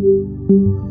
Música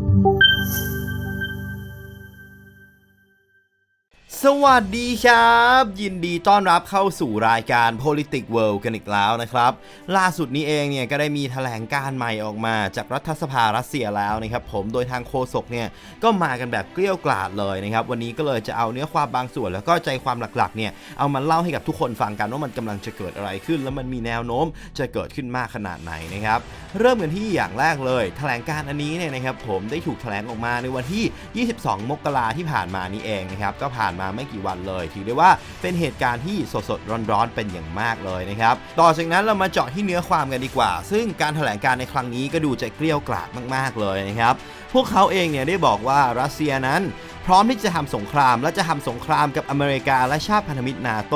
สวัสดีครับ ยินดีต้อนรับเข้าสู่รายการ Politics World กันอีกแล้วนะครับ ล่าสุดนี้เองเนี่ยก็ได้มีแถลงการใหม่ออกมาจากรัฐสภารัสเซียแล้วนะครับผมโดยทางโฆษกเนี่ยก็มากันแบบเกลี้ยวกล่อมเลยนะครับ วันนี้ก็เลยจะเอาเนื้อความบางส่วน แล้วก็ใจความหลักๆเนี่ยเอามาเล่าให้กับทุกคนฟังกันว่ามันกำลังจะเกิดอะไรขึ้น แล้วมันมีแนวโน้มจะเกิดขึ้นมากขนาดไหนนะครับเริ่มกันที่อย่างแรกเลยแถลงการอันนี้เนี่ยนะครับผมได้ถูกแถลงออกมาในวันที่ 22 มกราที่ผ่านมานี้เองนะครับก็ผ่านมาไม่กี่วันเลยถือได้ว่าเป็นเหตุการณ์ที่สดสดร้อนๆเป็นอย่างมากเลยนะครับต่อจากนั้นเรามาเจาะที่เนื้อความกันดีกว่า ซึ่งการแถลงการในครั้งนี้ก็ดูจะเกลี้ยวกล่อมมากๆเลยนะครับพวกเขาเองเนี่ยได้บอกว่ารัสเซียนั้น พร้อมที่จะทำสงครามและจะทำสงครามกับอเมริกาและชาติพันธมิตรนาโต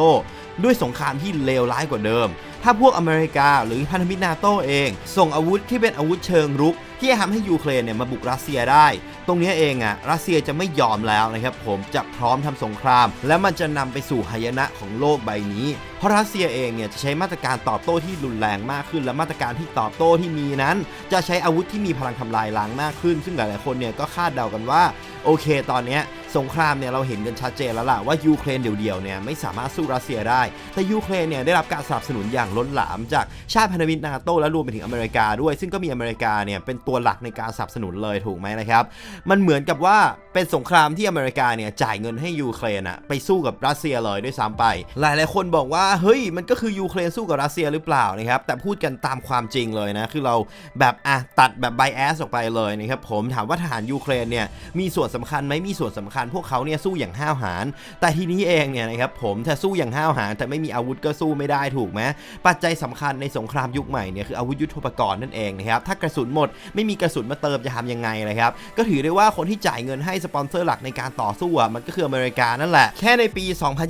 ด้วยสงครามที่เลวร้ายกว่าเดิม ถ้าพวกอเมริกาหรือพันธมิตรนาโตเอง ส่งอาวุธที่เป็นอาวุธเชิงรุก ที่จะทำให้ยูเครนเนี่ยมาบุกรัสเซียได้ ตรงนี้เองอะ่ะรัสเซียจะไม่ยอมแล้วนะครับผมจะพร้อมทำสงคราม และมันจะนำไปสู่หายนะของโลกใบนี้ เพราะรัสเซียเองเนี่ยจะใช้มาตรการตอบโต้ที่รุนแรงมากขึ้น และมาตรการที่ตอบโต้ที่มีนั้น จะใช้อาวุธที่มีพลังทำลายล้างมากขึ้น ซึ่งหลายๆคนเนี่ยก็คาดเดากันว่า โอเค ตอนเนี้ย สงครามเนี่ยเราเห็นกันชัดเจนแล้วล่ะว่ายูเครนเดี่ยวๆเนี่ยไม่สามารถสู้รัสเซียได้ แต่ยูเครนเนี่ยได้รับการสนับสนุนอย่างล้นหลามจากชาติพันธมิตรนาโตและรวมไปถึงอเมริกาด้วย ซึ่งก็มีอเมริกาเนี่ยเป็นตัวหลักในการสนับสนุนเลยถูกไหมนะครับ มันเหมือนกับว่าเป็นสงครามที่อเมริกาเนี่ยจ่ายเงินให้ยูเครนอะไปสู้กับรัสเซียเลยด้วยซ้ำไป หลายๆคนบอกว่าเฮ้ยมันก็คือยูเครนสู้กับรัสเซียหรือเปล่านะครับแต่พูดกันตามความจริงเลยนะคือเราแบบอะตัดแบบไบแอสออกไปเลยนะครับผมถามว่าทหารยูเครนเนี่ยมีส่วนสำคัญไหมมีส่วนสำคัญพวกเขาเนี่ยสู้อย่างห้าวหาญแต่ทีนี้เองเนี่ยนะครับผมถ้าสู้อย่างห้าวหาญแต่ไม่มีอาวุธก็สู้ไม่ได้ถูกไหมปัจจัยสำคัญในสงครามยุคใหม่เนี่ยคืออาวุธยุทโธปกรณ์นั่นเองนะครับถ้ากระสุนหมดไม่มีกระสุนมาเติมจะทำยังไงนะครับก็ถือได้ว่าคนที่จ่ายเงินให้สปอนเซอร์หลักในการต่อสู้อะมันก็คืออเมริกานั่นแหละแค่ในปี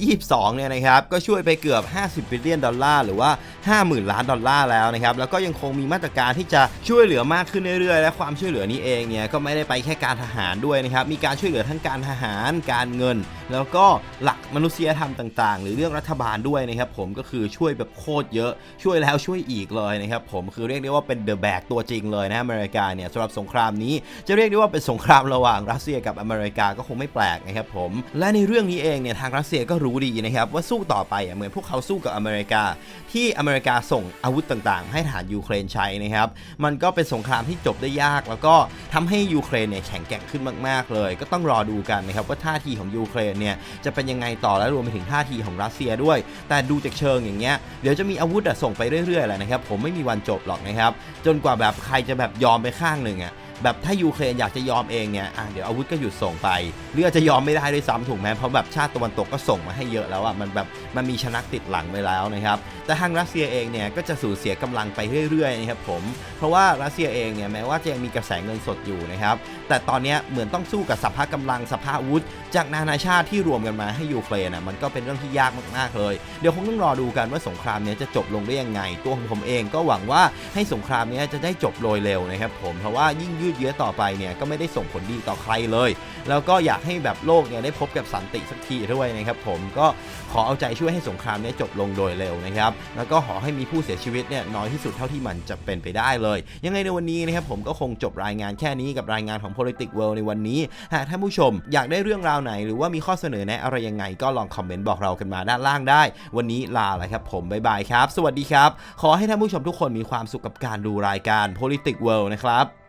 2022 เนี่ยนะครับก็ช่วยไปเกือบ 50บิลเลียนดอลลาร์หรือว่า 50,000 ล้านดอลลาร์แล้วนะครับแล้วก็ยังคงมีมาตรการที่จะช่วยเหลือมากขึ้นเรื่อยๆ และความช่วยเหลือนี้เองเนี่ยก็ไม่ได้ไปแค่การทหารด้วยนะครับมีการช่วยเหลือทั้งการทหารการเงินแล้วก็หลักมนุษยธรรมต่าง ๆ หรือเรื่องรัฐบาลด้วยนะครับผมก็คือช่วยแบบโคตรเยอะช่วยแล้วช่วยอีกเลยนะครับผมคือเรียกได้ว่าเป็นเดอะแบกตัวจริงเลยนะอเมริกาเนี่ยสำหรับสงครามนี้จะเรียกได้ว่าเป็นสงครามระหว่างรัสเซียกับอเมริกาก็คงไม่แปลกนะครับผมและในเรื่องนี้เองเนี่ยทางรัสเซียก็รู้ดีนะครับว่าสู้ต่อไปเหมือนพวกเขาสู้กับอเมริกา ที่อเมริกาส่งอาวุธต่างๆ ให้ฐานยูเครนใช้นะครับมันก็เป็นสงครามที่จบได้ยาก แล้วก็ทำให้ยูเครนเนี่ยแข็งแกร่งขึ้นมาก ๆ เลย ก็ต้องรอดูกันนะครับว่าท่าทีของยูเครนเนี่ยจะเป็นยังไงต่อและรวมไปถึงท่าทีของรัสเซียด้วย แต่ดูจากเชิงอย่างเงี้ยเดี๋ยวจะมีอาวุธส่งไปเรื่อยๆแหละนะครับผมไม่มีวันจบหรอกนะครับจนกว่าแบบใครจะแบบยอมไปข้างหนึ่งอะ แบบถ้ายูเครนอยากจะยอมเองเนี่ยอะเดี๋ยวอาวุธก็หยุดส่งไปหรืออาจจะยอมไม่ได้ด้วยซ้ำถูกไหมเพราะแบบชาติตะวันตกก็ส่งมาให้เยอะแล้วอะมันแบบมันมีชนักติดหลังไปแล้วนะครับแต่ทางรัสเซียเองเนี่ยก็จะสูญเสียกำลังไปเรื่อยๆนะครับผมเพราะว่ารัสเซียเองเนี่ยแม้ว่าจะยังมีกระแสเงินสดอยู่นะครับแต่ตอนนี้เหมือนต้องสู้กับสภาพกำลังสภาพอาวุธ จากนานาชาติที่รวมกันมาให้ยูเครนอะมันก็เป็นเรื่องที่ยากมากๆเลย เดี๋ยวคงต้องรอดูกันว่าสงครามเนี้ยจะจบลงได้ยังไง ตัวของผมเองก็หวังว่าให้สงครามเนี้ยจะได้จบโดยเร็วนะครับผมเพราะว่ายิ่งยืดเยื้อต่อไปเนี่ยก็ไม่ได้ส่งผลดีต่อใครเลย แล้วก็อยากให้แบบโลกเนี่ยได้พบกับสันติสักทีด้วยนะครับผมก็ขอเอาใจช่วยให้สงครามนี้จบลงโดยเร็วนะครับแล้วก็ขอให้มีผู้เสียชีวิตเนี่ยน้อยที่สุดเท่าที่มันจะเป็นไปได้เลย ยังไงในวันนี้นะครับผมก็คงจบรายงานแค่นี้กับรายงานของ Politics World ในวันนี้ หากท่านผู้ชมอยากได้เรื่องราวไหน หรือว่ามีข้อเสนอแนะอะไรยังไงก็ลองคอมเมนต์บอกเรากันมาด้านล่างได้ วันนี้ลาแล้วครับผมบ๊ายบายครับ สวัสดีครับ ขอให้ท่านผู้ชมทุกคนมีความสุขกับการดูรายการ Politics World นะครับ